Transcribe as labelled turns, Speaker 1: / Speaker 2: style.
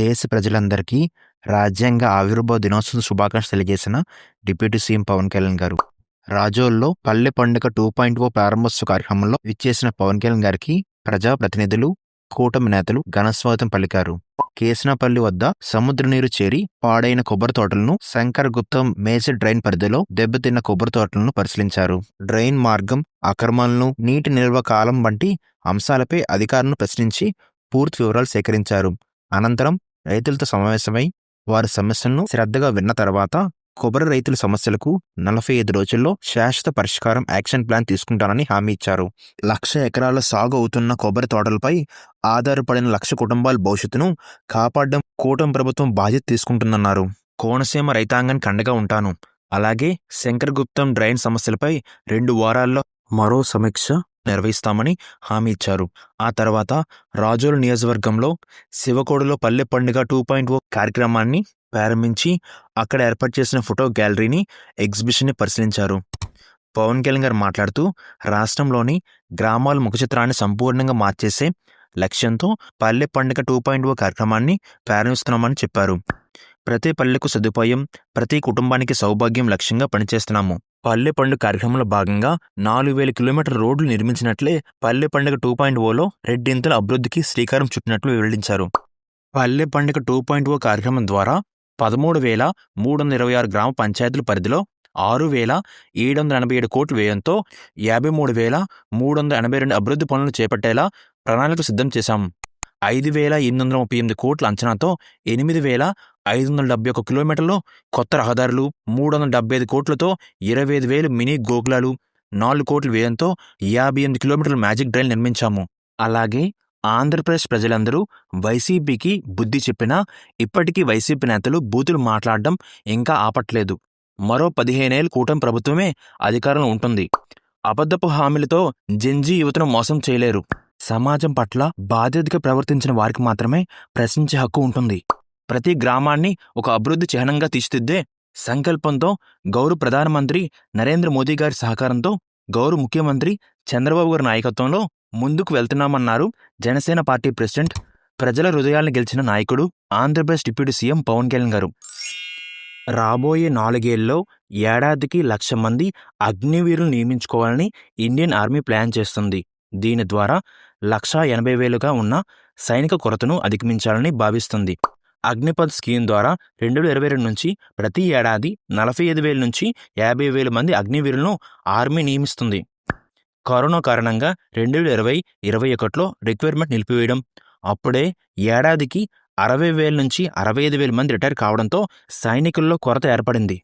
Speaker 1: దేశ ప్రజలందరికీ రాజ్యాంగ ఆవిర్భావ దినోత్సవ శుభాకాంక్షలు తెలియజేసిన డిప్యూటీ సీఎం పవన్ కళ్యాణ్ గారు. రాజోల్లో పల్లె పండుగ టూ పాయింట్ ఓ ప్రారంభోత్సవ కార్యక్రమంలో విచ్చేసిన పవన్ కళ్యాణ్ గారికి ప్రజాప్రతినిధులు కూటమి నేతలు ఘనస్వాగతం పలికారు. కేసనపల్లి వద్ద సముద్ర నీరు చేరి పాడైన కొబ్బరి తోటలను శంకర్ గుప్తం మేజర్ డ్రైన్ పరిధిలో దెబ్బతిన్న కొబ్బరి తోటలను పరిశీలించారు. డ్రైన్ మార్గం అక్రమాలను నీటి నిల్వ కాలం వంటి అంశాలపై అధికారులను ప్రశ్నించి పూర్తి వివరాలు సేకరించారు. అనంతరం రైతులతో సమావేశమై వారి సమస్యలను శ్రద్ధగా విన్న తర్వాత కొబ్బరి రైతుల సమస్యలకు నలభై ఐదు రోజుల్లో శాశ్వత పరిష్కారం యాక్షన్ ప్లాన్ తీసుకుంటానని హామీ ఇచ్చారు. లక్ష ఎకరాల సాగు అవుతున్న కొబ్బరి తోటలపై ఆధారపడిన లక్ష కుటుంబాల భవిష్యత్తును కాపాడడం కూటమి ప్రభుత్వం బాధ్యత తీసుకుంటుందన్నారు. కోనసీమ రైతాంగానికి అండగా ఉంటాను. అలాగే శంకర్ గుప్తం డ్రైన్ సమస్యలపై రెండు వారాల్లో మరో సమీక్ష నిర్వహిస్తామని హామీ ఇచ్చారు. ఆ తర్వాత రాజోలు నియోజకవర్గంలో శివకోడులో పల్లె పండుగ టూ పాయింట్ ఓ కార్యక్రమాన్ని ప్రారంభించి అక్కడ ఏర్పాటు చేసిన ఫోటో గ్యాలరీని ఎగ్జిబిషన్ని పరిశీలించారు. పవన్ కళ్యాణ్ గారు మాట్లాడుతూ రాష్ట్రంలోని గ్రామాల ముఖచిత్రాన్ని సంపూర్ణంగా మార్చేసే లక్ష్యంతో పల్లె పండుగ టూ పాయింట్ ఓ కార్యక్రమాన్ని ప్రారంభిస్తున్నామని చెప్పారు. ప్రతి పల్లెకు సదుపాయం ప్రతి కుటుంబానికి సౌభాగ్యం లక్ష్యంగా పనిచేస్తున్నాము. పల్లె పండుగ కార్యక్రమంలో భాగంగా నాలుగు వేల కిలోమీటర్ల రోడ్లు నిర్మించినట్లే పల్లె పండుగ టూ పాయింట్ ఓలో రెడ్డింతల అభివృద్ధికి శ్రీకారం చుట్టినట్లు వెల్లడించారు. పల్లె పండుగ టూ పాయింట్ ఓ కార్యక్రమం ద్వారా పదమూడు వేల మూడు వందల ఇరవై ఆరు గ్రామ పంచాయతీల పరిధిలో ఆరు వేల ఏడు వందల ఎనభై ఏడు కోట్ల వ్యయంతో యాభై మూడు వేల మూడు వందల ఎనభై రెండు అభివృద్ధి పనులను చేపట్టేలా ప్రణాళిక సిద్ధం చేశాం. ఐదు వేల ఎనిమిది వందల ముప్పై ఎనిమిది కోట్ల అంచనాతో ఎనిమిది వేల ఐదు వందల డెబ్బై ఒక కిలోమీటర్లో కొత్త రహదారులు మూడు వందల డెబ్బై ఐదు కోట్లతో ఇరవై ఐదు వేలు మినీ గోకులాలు నాలుగు కోట్ల వ్యయంతో యాభై ఎనిమిది కిలోమీటర్ల మ్యాజిక్ డ్రైల్ నిర్మించాము. అలాగే ఆంధ్రప్రదేశ్ ప్రజలందరూ వైసీపీకి బుద్ధి చెప్పినా ఇప్పటికీ వైసీపీ నేతలు బూతులు మాట్లాడడం ఇంకా ఆపట్లేదు. మరో పదిహేనేళ్ళు కూటమి ప్రభుత్వమే అధికారంలో ఉంటుంది. అబద్ధపు హామీలతో జంజీ యువతను మోసం చేయలేరు. సమాజం పట్ల బాధ్యతగా ప్రవర్తించిన వారికి మాత్రమే ప్రశ్నించే హక్కు ఉంటుంది. ప్రతి గ్రామాన్ని ఒక అభివృద్ధి చిహ్నంగా తీర్చిదిద్దే సంకల్పంతో గౌరవ ప్రధానమంత్రి నరేంద్ర మోదీ గారి సహకారంతో గౌరవ ముఖ్యమంత్రి చంద్రబాబు గారి నాయకత్వంలో ముందుకు వెళ్తున్నామన్నారు జనసేన పార్టీ ప్రెసిడెంట్ ప్రజల హృదయాలను గెలిచిన నాయకుడు ఆంధ్రప్రదేశ్ డిప్యూటీ సీఎం పవన్ కళ్యాణ్ గారు. రాబోయే నాలుగేళ్ళలో ఏడాదికి లక్ష మంది అగ్నివీరులు నియమించుకోవాలని ఇండియన్ ఆర్మీ ప్లాన్ చేస్తుంది. దీని ద్వారా లక్షా ఎనభై వేలుగా ఉన్న సైనిక కొరతను అధిగమించాలని భావిస్తుంది. అగ్నిపథ్ స్కీమ్ ద్వారా రెండు వేల ఇరవై రెండు నుంచి ప్రతి ఏడాది నలభై ఐదు వేల నుంచి యాభై వేల మంది అగ్నివీరులను ఆర్మీ నియమిస్తుంది. కరోనా కారణంగా రెండు వేల ఇరవై ఇరవై ఒకటిలో రిక్వైర్మెంట్ నిలిపివేయడం. అప్పుడే ఏడాదికి అరవై వేల నుంచి అరవై ఐదు వేల మంది రిటైర్ కావడంతో సైనికుల్లో కొరత ఏర్పడింది.